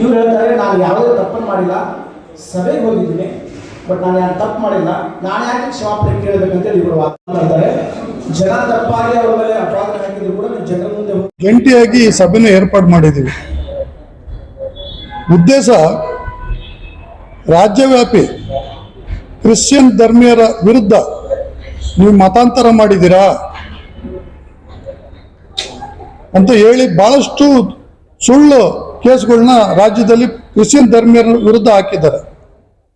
ಇವ್ರು ಹೇಳ್ತಾರೆ, ನಾನು ಯಾವುದೇ ತಪ್ಪನ್ನು ಮಾಡಿಲ್ಲ. ಸಭೆಗೆ ಹೋಗಿದ್ದೀನಿ, ಬಟ್ ನಾನು ಯಾರು ತಪ್ಪು ಮಾಡಿಲ್ಲ. ನಾನು ಯಾಕೆ ಕ್ಷಮಾಪಣೆ ಕೇಳಬೇಕಂತೇಳಿ ಇವರು ಮಾಡ್ತಾರೆ. ಜನ ತಪ್ಪಾಗಿ ಅವ್ರ ಮೇಲೆ ಅಪರಾಧ ಹಾಕಿದ್ರು ಕೂಡ ಜನರ ಮುಂದೆ ಜಂಟಿಯಾಗಿ ಸಭೆನ ಏರ್ಪಾಡು ಮಾಡಿದ್ದೀವಿ ಉದ್ದೇಶ, ರಾಜ್ಯವ್ಯಾಪಿ ಕ್ರಿಶ್ಚಿಯನ್ ಧರ್ಮೀಯರ ವಿರುದ್ಧ ನೀವು ಮತಾಂತರ ಮಾಡಿದ್ದೀರಾ ಅಂತ ಹೇಳಿ ಬಹಳಷ್ಟು ಸುಳ್ಳು ಕೇಸ್ಗಳನ್ನ ರಾಜ್ಯದಲ್ಲಿ ಕ್ರಿಶ್ಚಿಯನ್ ಧರ್ಮೀಯರ ವಿರುದ್ಧ ಹಾಕಿದ್ದಾರೆ.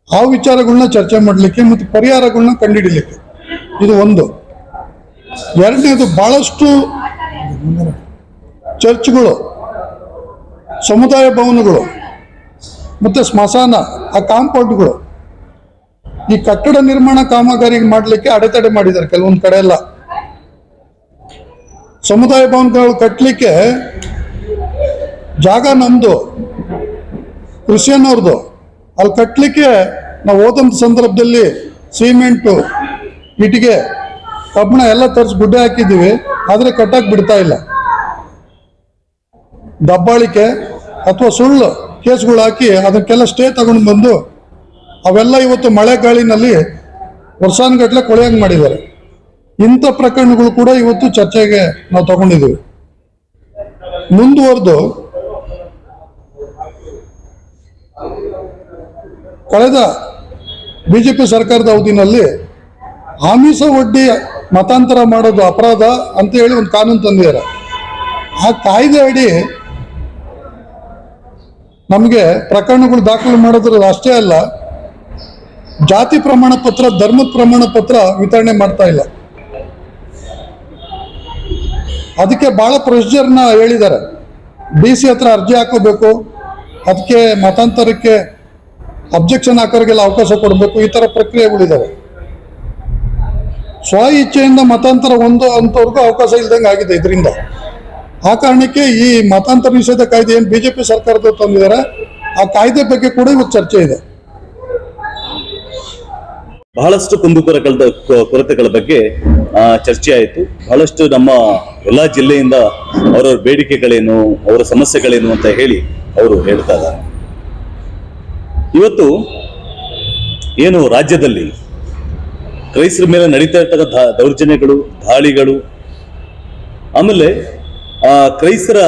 ಆ ವಿಚಾರಗಳನ್ನ ಚರ್ಚೆ ಮಾಡಲಿಕ್ಕೆ ಮತ್ತು ಪರಿಹಾರಗಳನ್ನ ಕಂಡುಹಿಡಲಿಕ್ಕೆ. ಇದು ಒಂದು. ಎರಡನೇದು ಬಹಳಷ್ಟು ಚರ್ಚ್ಗಳು, ಸಮುದಾಯ ಭವನಗಳು ಮತ್ತು ಸ್ಮಶಾನ, ಆ ಕಾಂಪೌಂಡ್ಗಳು ಈ ಕಟ್ಟಡ ನಿರ್ಮಾಣ ಕಾಮಗಾರಿ ಮಾಡಲಿಕ್ಕೆ ಅಡೆತಡೆ ಮಾಡಿದ್ದಾರೆ ಕೆಲವೊಂದು ಕಡೆ ಎಲ್ಲ. ಸಮುದಾಯ ಭವನಗಳು ಕಟ್ಟಲಿಕ್ಕೆ ಜಾಗ ನಮ್ಮದು ಕೃಷಿಯನ್ನೋರ್ದು ಅಲ್ಲಿ ಕಟ್ಟಲಿಕ್ಕೆ ನಾವು ಹೋದಂಥ ಸಂದರ್ಭದಲ್ಲಿ ಸಿಮೆಂಟು, ಇಟ್ಟಿಗೆ, ಕಬ್ಬಣ ಎಲ್ಲ ತರಿಸಿ ಗುಡ್ಡೆ ಹಾಕಿದ್ದೀವಿ, ಆದರೆ ಕಟ್ಟಕ್ಕೆ ಬಿಡ್ತಾ ಇಲ್ಲ. ದಬ್ಬಾಳಿಕೆ ಅಥವಾ ಸುಳ್ಳು ಕೇಸ್ಗಳು ಹಾಕಿ ಅದಕ್ಕೆಲ್ಲ ಸ್ಟೇ ತಗೊಂಡು ಬಂದು ಅವೆಲ್ಲ ಇವತ್ತು ಮಳೆ ಗಾಳಿನಲ್ಲಿ ಕೊಳೆಯಂಗೆ ಮಾಡಿದ್ದಾರೆ. ಇಂಥ ಪ್ರಕರಣಗಳು ಕೂಡ ಇವತ್ತು ಚರ್ಚೆಗೆ ನಾವು ತಗೊಂಡಿದ್ದೀವಿ. ಮುಂದುವರೆದು ಕಳೆದ ಪಿ ಸರ್ಕಾರದ ಅವಧಿನಲ್ಲಿ ಆಮಿಷ ಒಡ್ಡಿ ಮತಾಂತರ ಮಾಡೋದು ಅಪರಾಧ ಅಂತ ಹೇಳಿ ಒಂದು ಕಾನೂನು ತಂದಿದ್ದಾರೆ. ಆ ಕಾಯ್ದೆ ಅಡಿ ನಮಗೆ ಪ್ರಕರಣಗಳು ದಾಖಲು ಮಾಡೋದ್ರ ಅಷ್ಟೇ ಅಲ್ಲ, ಜಾತಿ ಪ್ರಮಾಣ ಪತ್ರ, ಧರ್ಮದ ಪ್ರಮಾಣ ಪತ್ರ ವಿತರಣೆ ಮಾಡ್ತಾ ಇಲ್ಲ. ಅದಕ್ಕೆ ಬಹಳ ಪ್ರೊಸೀಜರ್ನ ಹೇಳಿದ್ದಾರೆ. ಡಿ ಸಿ ಹತ್ರ ಅರ್ಜಿ ಹಾಕೋಬೇಕು, ಅದಕ್ಕೆ ಮತಾಂತರಕ್ಕೆ ಅಬ್ಜೆಕ್ಷನ್ ಹಾಕೋರಿಗೆಲ್ಲ ಅವಕಾಶ ಕೊಡಬೇಕು. ಈ ಥರ ಪ್ರಕ್ರಿಯೆಗಳಿದ್ದಾವೆ ಸ್ವ ಇಚ್ಛೆಯಿಂದ ಮತಾಂತರ ಒಂದು ಅಂತವ್ರಿಗೂ ಅವಕಾಶ ಇಲ್ದಂಗೆ ಆಗಿದೆ ಇದರಿಂದ. ಆ ಕಾರಣಕ್ಕೆ ಈ ಮತಾಂತರ ನಿಷೇಧ ಕಾಯ್ದೆ ಏನು ಬಿಜೆಪಿ ಸರ್ಕಾರದ ತಂದಿದ್ದಾರೆ, ಆ ಕಾಯ್ದೆ ಬಗ್ಗೆ ಕೂಡ ಇವತ್ತು ಚರ್ಚೆ ಇದೆ. ಬಹಳಷ್ಟು ಕುಂದುಕೊರಗಳ ಕೊರತೆಗಳ ಬಗ್ಗೆ ಚರ್ಚೆ ಆಯಿತು. ಬಹಳಷ್ಟು ನಮ್ಮ ಎಲ್ಲಾ ಜಿಲ್ಲೆಯಿಂದ ಅವರವ್ರ ಬೇಡಿಕೆಗಳೇನು, ಅವರ ಸಮಸ್ಯೆಗಳೇನು ಅಂತ ಹೇಳಿ ಅವರು ಹೇಳ್ತಾ ಇದ್ದಾರೆ. ಇವತ್ತು ಏನು ರಾಜ್ಯದಲ್ಲಿ ಕ್ರೈಸ್ತರ ಮೇಲೆ ನಡೀತಾ ಇರ್ತಕ್ಕಂಥ ದೌರ್ಜನ್ಯಗಳು, ದಾಳಿಗಳು, ಆಮೇಲೆ ಆ ಕ್ರೈಸ್ತರ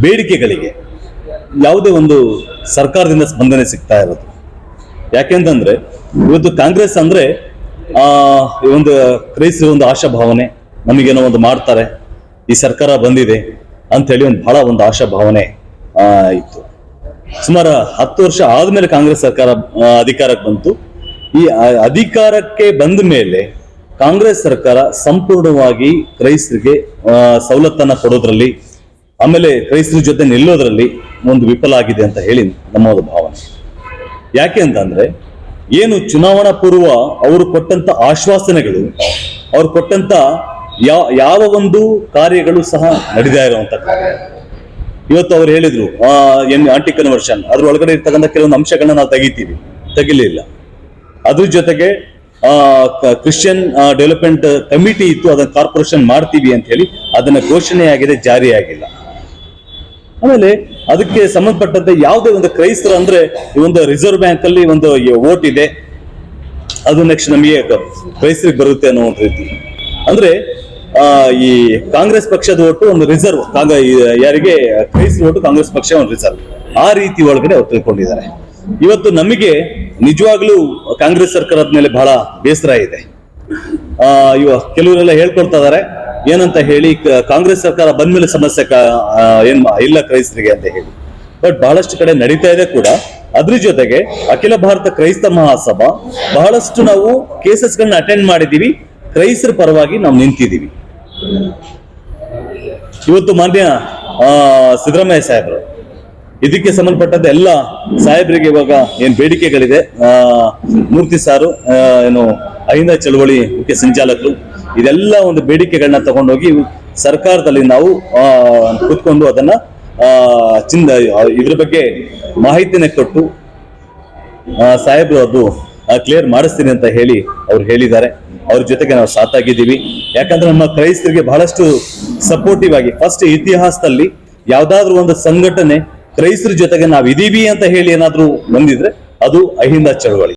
ಬೇಡಿಕೆಗಳಿಗೆ ಯಾವುದೇ ಒಂದು ಸರ್ಕಾರದಿಂದ ಸ್ಪಂದನೆ ಸಿಗ್ತಾ ಇರೋದು. ಯಾಕೆಂತಂದ್ರೆ ಇವತ್ತು ಕಾಂಗ್ರೆಸ್ ಅಂದ್ರೆ, ಆ ಒಂದು ಕ್ರೈಸ್ತರ ಒಂದು ಆಶಾಭಾವನೆ, ನಮಗೇನೋ ಒಂದು ಮಾಡ್ತಾರೆ, ಈ ಸರ್ಕಾರ ಬಂದಿದೆ ಅಂತ ಹೇಳಿ ಒಂದು ಬಹಳ ಒಂದು ಆಶಾಭಾವನೆ ಇತ್ತು. ಸುಮಾರು ಹತ್ತು ವರ್ಷ ಆದ್ಮೇಲೆ ಕಾಂಗ್ರೆಸ್ ಸರ್ಕಾರ ಅಧಿಕಾರಕ್ಕೆ ಬಂತು. ಈ ಅಧಿಕಾರಕ್ಕೆ ಬಂದ ಮೇಲೆ ಕಾಂಗ್ರೆಸ್ ಸರ್ಕಾರ ಸಂಪೂರ್ಣವಾಗಿ ಕ್ರೈಸ್ತರಿಗೆ ಸವಲತ್ತನ್ನ ಕೊಡೋದ್ರಲ್ಲಿ, ಆಮೇಲೆ ಕ್ರೈಸ್ತರ ಜೊತೆ ನಿಲ್ಲೋದ್ರಲ್ಲಿ ಒಂದು ವಿಫಲ ಆಗಿದೆ ಅಂತ ಹೇಳಿ ನಮ್ಮ ಒಂದು ಭಾವನೆ. ಯಾಕೆ ಅಂತಂದ್ರೆ, ಏನು ಚುನಾವಣಾ ಪೂರ್ವ ಅವರು ಕೊಟ್ಟಂತ ಆಶ್ವಾಸನೆಗಳು, ಅವ್ರು ಕೊಟ್ಟಂತ ಯಾವ ಒಂದು ಕಾರ್ಯಗಳು ಸಹ ನಡೀತಾ ಇರುವಂತ ಕಾರ್ಯ ಇವತ್ತು ಅವ್ರು ಹೇಳಿದ್ರು, ಆ ಎನ್ ಆಂಟಿ ಕನ್ವರ್ಷನ್ ಅದ್ರ ಒಳಗಡೆ ಇರ್ತಕ್ಕಂಥ ಕೆಲವೊಂದು ಅಂಶಗಳನ್ನ ನಾವು ತೆಗಿತೀವಿ. ತೆಗಿಲಿಲ್ಲ. ಅದ್ರ ಜೊತೆಗೆ, ಆ ಕ್ರಿಶ್ಚಿಯನ್ ಡೆವಲಪ್ಮೆಂಟ್ ಕಮಿಟಿ ಇತ್ತು, ಅದನ್ನ ಕಾರ್ಪೊರೇಷನ್ ಮಾಡ್ತೀವಿ ಅಂತ ಹೇಳಿ ಅದನ್ನ ಘೋಷಣೆ ಆಗಿದೆ ಜಾರಿಯಾಗಿಲ್ಲ. ಆಮೇಲೆ ಅದಕ್ಕೆ ಸಂಬಂಧಪಟ್ಟಂತೆ ಯಾವುದೇ ಒಂದು ಕ್ರೈಸ್ತರ ಅಂದ್ರೆ ಈ ಒಂದು ರಿಸರ್ವ್ ಬ್ಯಾಂಕ್ ಅಲ್ಲಿ ಒಂದು ವೋಟ್ ಇದೆ. ಅದು ನೆಕ್ಸ್ಟ್ ನಮಗೆ ಕ್ರೈಸ್ತರಿಗೆ ಬರುತ್ತೆ ಅನ್ನೋ ಒಂದು ರೀತಿ. ಅಂದ್ರೆ ಈ ಕಾಂಗ್ರೆಸ್ ಪಕ್ಷದ ಒಟ್ಟು ಒಂದು ರಿಸರ್ವ್ ಯಾರಿಗೆ ಕ್ರೈಸ್ತ ಒಟ್ಟು ಕಾಂಗ್ರೆಸ್ ಪಕ್ಷ ಒಂದು ರಿಸರ್ವ್ ಆ ರೀತಿ ಒಳಗಡೆ ಅವ್ರು ತಿಳ್ಕೊಂಡಿದ್ದಾರೆ. ಇವತ್ತು ನಮಗೆ ನಿಜವಾಗ್ಲೂ ಕಾಂಗ್ರೆಸ್ ಸರ್ಕಾರದ ಮೇಲೆ ಬಹಳ ಬೇಸರ ಇದೆ. ಆ, ಇವ ಕೆಲವರೆಲ್ಲ ಹೇಳ್ಕೊಳ್ತಾ ಇದಾರೆ. ಏನಂತ ಹೇಳಿ ಕಾಂಗ್ರೆಸ್ ಸರ್ಕಾರ ಬಂದ್ಮೇಲೆ ಸಮಸ್ಯೆ ಕ- ಏನ್ ಇಲ್ಲ ಕ್ರೈಸ್ತರಿಗೆ ಅಂತ ಹೇಳಿ. ಬಟ್ ಬಹಳಷ್ಟು ಕಡೆ ನಡೀತಾ ಇದೆ ಕೂಡ. ಅದ್ರ ಜೊತೆಗೆ ಅಖಿಲ ಭಾರತ ಕ್ರೈಸ್ತ ಮಹಾಸಭಾ ಬಹಳಷ್ಟು ನಾವು ಕೇಸಸ್ಗಳನ್ನ ಅಟೆಂಡ್ ಮಾಡಿದೀವಿ ಕ್ರೈಸ್ತರ ಪರವಾಗಿ ನಾವು ನಿಂತಿದ್ದೀವಿ. ಇವತ್ತು ಮಾನ್ಯ ಸಿದ್ದರಾಮಯ್ಯ ಸಾಹೇಬರು. ಇದಕ್ಕೆ ಸಂಬಂಧಪಟ್ಟಂತೆ ಎಲ್ಲ ಸಾಹೇಬರಿಗೆ ಇವಾಗ ಏನು ಬೇಡಿಕೆಗಳಿದೆ. ಮೂರ್ತಿ ಸಾರು ಏನು ಅಹಿಂದ ಚಳವಳಿ ಮುಖ್ಯ ಸಂಚಾಲಕರು, ಇದೆಲ್ಲ ಒಂದು ಬೇಡಿಕೆಗಳನ್ನ ತಗೊಂಡೋಗಿ ಸರ್ಕಾರದಲ್ಲಿ ನಾವು ಕೂತ್ಕೊಂಡು ಅದನ್ನ ಚಿಂದ, ಇದ್ರ ಬಗ್ಗೆ ಮಾಹಿತಿನ ಕೊಟ್ಟು ಸಾಹೇಬ್ರು ಅದು ಕ್ಲಿಯರ್ ಮಾಡಿಸ್ತೀನಿ ಅಂತ ಹೇಳಿ ಅವ್ರು ಹೇಳಿದ್ದಾರೆ. ಅವ್ರ ಜೊತೆಗೆ ನಾವು ಸಾತಾಗಿದ್ದೀವಿ. ಯಾಕಂದ್ರೆ ನಮ್ಮ ಕ್ರೈಸ್ತರಿಗೆ ಬಹಳಷ್ಟು ಸಪೋರ್ಟಿವ್ ಆಗಿ ಫಸ್ಟ್ ಇತಿಹಾಸದಲ್ಲಿ ಯಾವ್ದಾದ್ರು ಒಂದು ಸಂಘಟನೆ ಕ್ರೈಸ್ತರ ಜೊತೆಗೆ ನಾವು ಇದೀವಿ ಅಂತ ಹೇಳಿ ಏನಾದ್ರೂ ಬಂದಿದ್ರೆ ಅದು ಅಹಿಂದ ಚಳವಳಿ.